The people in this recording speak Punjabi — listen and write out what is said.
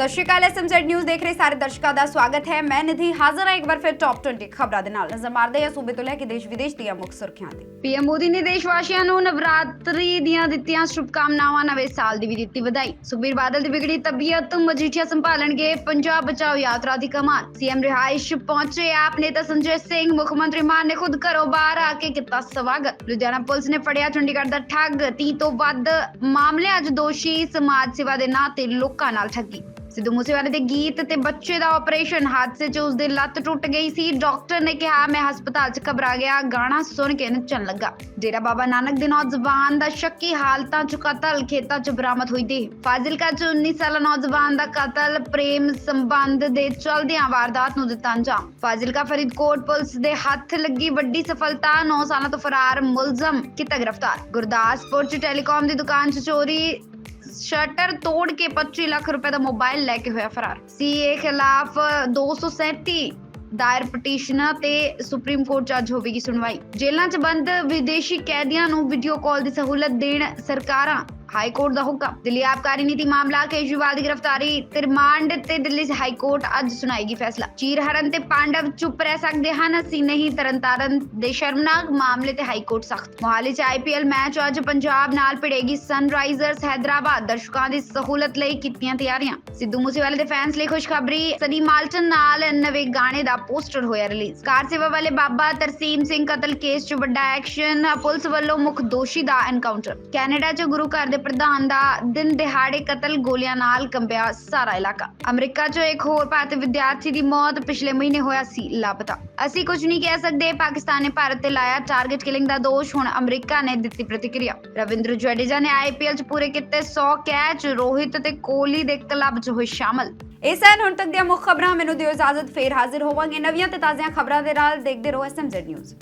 ਸਤਿ ਸ਼੍ਰੀ ਅਕਾਲ ਐਸਐਮਜ਼ੈਡ ਨਿਊਜ਼ ਦੇਖ ਰਹੇ ਸਾਰੇ ਦਰਸ਼ਕਾਂ ਦਾ ਸਵਾਗਤ ਹੈ। ਮੈਂ ਨਿਧੀ ਹਾਜ਼ਰ ਹਾਂ ਇੱਕ ਵਾਰ ਫਿਰ ਟੌਪ 20 ਖਬਰਾਂ ਦੇ ਨਾਲ। ਨਜ਼ਰ ਮਾਰਦੇ ਹਾਂ ਸੂਬੇ ਤੋਂ ਲੈ ਕੇ ਦੇਸ਼ ਵਿਦੇਸ਼ ਦੀਆਂ ਮੁੱਖ ਸੁਰਖੀਆਂ ਤੇ। ਪੀਐਮ ਮੋਦੀ ਨੇ ਦੇਸ਼ ਵਾਸੀਆਂ ਨੂੰ ਨਵਰਾਤਰੀ ਦੀਆਂ ਦਿੱਤੀਆਂ ਸ਼ੁਭਕਾਮਨਾਵਾਂ, ਨਵੇਂ ਸਾਲ ਦੀ ਵੀ ਦਿੱਤੀ ਵਧਾਈ। ਸੁਖਬੀਰ ਬਾਦਲ ਦੀ ਵਿਗੜੀ ਤਬੀਅਤ, ਮਜੀਠੀਆ ਸੰਭਾਲਣਗੇ, ਪੰਜਾਬ ਬਚਾਓ ਯਾਤਰਾ ਦੀ ਕਮਾਨ ਸੀਐਮ ਰਿਹਾਇਸ਼ ਪਹੁੰਚੇ ਆਪ ਨੇਤਾ ਸੰਜੇ ਸਿੰਘ, ਮੁੱਖ ਮੰਤਰੀ ਮਾਨ ਨੇ ਖੁਦ ਘਰੋਂ ਬਾਹਰ ਆ ਕੇ ਕੀਤਾ ਸਵਾਗਤ। ਲੁਧਿਆਣਾ ਪੁਲਿਸ ਨੇ ਫੜਿਆ ਚੰਡੀਗੜ੍ਹ ਦਾ ਠੱਗ। 30 ਤੋਂ ਵੱਧ ਮਾਮਲਿਆਂ 'ਚ ਦੋਸ਼ੀ ਸਮਾਜ ਸੇਵਾ ਦੇ ਨਾਂ ਤੇ ਲੋਕਾਂ ਨਾਲ ਠੱਗੀ। ਸਿੱਧੂ ਮੂਸੇਵਾਲੇ ਦੇ ਗੀਤ ਤੇ ਬੱਚੇ ਦਾ ਆਪਰੇਸ਼ਨ ਹਾਦਸੇ 'ਚ ਉਸ ਦੀ ਲੱਤ ਟੁੱਟ ਗਈ ਸੀ। ਡਾਕਟਰ ਨੇ ਕਿਹਾ, ਮੈਂ ਹਸਪਤਾਲ 'ਚ ਘਬਰਾ ਗਿਆ, ਗਾਣਾ ਸੁਣ ਕੇ ਨੱਚਣ ਲੱਗਾ। ਡੇਰਾ ਬਾਬਾ ਨਾਨਕ ਦੇ ਨੌਜਵਾਨ ਦਾ ਸ਼ੱਕੀ ਹਾਲਤਾਂ 'ਚ ਕਤਲ, ਖੇਤਾਂ 'ਚ ਬਰਾਮਦ ਹੋਈ ਦੇਹ। ਫਾਜ਼ਿਲਕਾ 'ਚ 19 ਸਾਲਾ ਨੌਜਵਾਨ ਦਾ ਕਤਲ, ਪ੍ਰੇਮ ਸੰਬੰਧ ਦੇ ਚਲਦਿਆਂ ਵਾਰਦਾਤ ਨੂੰ ਦਿੱਤਾ ਅੰਜਾਮ। ਫਾਜ਼ਿਲਕਾ ਫਰੀਦਕੋਟ ਪੁਲਿਸ ਦੇ ਹੱਥ ਲੱਗੀ ਵੱਡੀ ਸਫਲਤਾ 9 ਸਾਲਾਂ ਤੋਂ ਫਰਾਰ ਮੁਲਜ਼ਮ, ਕੀਤਾ ਗ੍ਰਿਫਤਾਰ। ਗੁਰਦਾਸਪੁਰ 'ਚ ਟੈਲੀਕਾਮ ਦੀ ਦੁਕਾਨ 'ਚ ਚੋਰੀ ਸ਼ਟਰ ਤੋੜ ਕੇ 25 ਲੱਖ ਰੁਪਏ ਦਾ ਮੋਬਾਈਲ ਲੈ ਕੇ ਹੋਇਆ ਫਰਾਰ। ਸੀਏ ਖਿਲਾਫ 237 ਦਾਇਰ ਪਟੀਸ਼ਨਾਂ ਤੇ ਸੁਪਰੀਮ ਕੋਰਟ ਜੱਜ ਹੋਵੇਗੀ ਸੁਣਵਾਈ। ਜੇਲ੍ਹਾਂ 'ਚ ਬੰਦ ਵਿਦੇਸ਼ੀ ਕੈਦੀਆਂ ਨੂੰ ਵੀਡੀਓ ਕਾਲ ਦੀ ਸਹੂਲਤ ਦੇਣ ਸਰਕਾਰਾਂ ਹਾਈ ਕੋਰਟ ਦਾ ਹੁਕਮ। ਦਿੱਲੀ ਆਬਕਾਰੀ ਨੀਤੀ ਮਾਮਲਾ, ਕੇਜਰੀਵਾਲ ਦੀ ਗ੍ਰਿਫਤਾਰੀ, ਤੇ ਰਿਮਾਂਡ ਤੇ ਦਿੱਲੀ ਹਾਈ ਕੋਰਟ ਅੱਜ ਸੁਣਾਏਗੀ ਫੈਸਲਾ। ਚੀਰਹਰਨ ਤੇ ਪਾਂਡਵ ਚੁੱਪ ਰਹਿ ਸਕਦੇ ਹਨ, ਅਸੀਂ ਨਹੀਂ, ਤਰਨਤਾਰਨ ਦੇ ਸ਼ਰਮਨਾਕ ਮਾਮਲੇ ਤੇ ਹਾਈ ਕੋਰਟ ਸਖਤ ਮੋਹਾਲੀ 'ਚ ਆਈਪੀਐਲ ਮੈਚ ਅੱਜ ਪੰਜਾਬ ਨਾਲ ਭਿੜੇਗੀ ਸਨਰਾਈਜ਼ਰਸ ਹੈਦਰਾਬਾਦ। ਦਰਸ਼ਕਾਂ ਦੀ ਸਹੂਲਤ ਲਈ ਕੀਤੀਆਂ ਤਿਆਰੀਆਂ। ਸਿੱਧੂ ਮੂਸੇਵਾਲੇ ਦੇ ਫੈਨਸ ਲਈ ਖੁਸ਼ਖਬਰੀ, ਸਨੀ ਮਾਲਟਨ ਨਾਲ ਨਵੇਂ ਗਾਣੇ ਦਾ ਪੋਸਟਰ ਹੋਇਆ ਰਿਲੀਜ਼। ਕਾਰ ਸੇਵਾ ਵਾਲੇ ਬਾਬਾ ਤਰਸੀਮ ਸਿੰਘ ਕਤਲ ਕੇਸ 'ਚ ਵੱਡਾ ਐਕਸ਼ਨ, ਪੁਲਿਸ ਵੱਲੋਂ ਮੁੱਖ ਦੋਸ਼ੀ ਦਾ ਐਨਕਾਊਂਟਰ ਕੈਨੇਡਾ 'ਚ ਗੁਰੂ ਘਰ ਦੇ ਪ੍ਰਧਾਨ ਦਾ ਦਿਨ ਦਿਹਾੜੇ ਕਤਲ ਗੋਲੀਆਂ ਨਾਲ ਕੰਬਿਆ ਸਾਰਾ ਇਲਾਕਾ। ਅਮਰੀਕਾ 'ਚ ਇੱਕ ਹੋਰ ਭਾਰਤੀ ਵਿਦਿਆਰਥੀ ਦੀ ਮੌਤ ਪਿਛਲੇ ਮਹੀਨੇ ਹੋਇਆ ਸੀ ਲਾਪਤਾ। ਅਸੀਂ ਕੁਝ ਨਹੀਂ ਕਹਿ ਸਕਦੇ, ਪਾਕਿਸਤਾਨ ਨੇ ਭਾਰਤ ਤੇ ਲਾਇਆ ਟਾਰਗੇਟ ਕਿਲਿੰਗ ਦਾ ਦੋਸ਼, ਹੁਣ ਅਮਰੀਕਾ ਨੇ ਦਿੱਤੀ ਪ੍ਰਤੀਕਿਰਿਆ। ਰਵਿੰਦਰ ਜਡੇਜਾ ਨੇ ਆਈਪੀਐਲ 'ਚ ਪੂਰੇ ਕੀਤੇ 100 ਕੈਚ, ਰੋਹਿਤ ਤੇ ਕੋਹਲੀ ਦੇ ਕਲੱਬ 'ਚ ਹੋਏ ਸ਼ਾਮਲ। ਇਸ ਹਨ ਹੁਣ ਤੱਕ ਦੀਆਂ ਮੁੱਖ ਖਬਰਾਂ, ਮੈਨੂੰ ਦਿਓ ਇਜਾਜ਼ਤ, ਫੇਰ ਹਾਜ਼ਰ ਹੋਵਾਂਗੇ ਨਵੀਆਂ ਤੇ ਤਾਜ਼ੀਆਂ ਖਬਰਾਂ ਦੇ ਨਾਲ, ਦੇਖਦੇ ਰਹੋ ਐਸਐਮਜ਼ੈਡ ਨਿਊਜ਼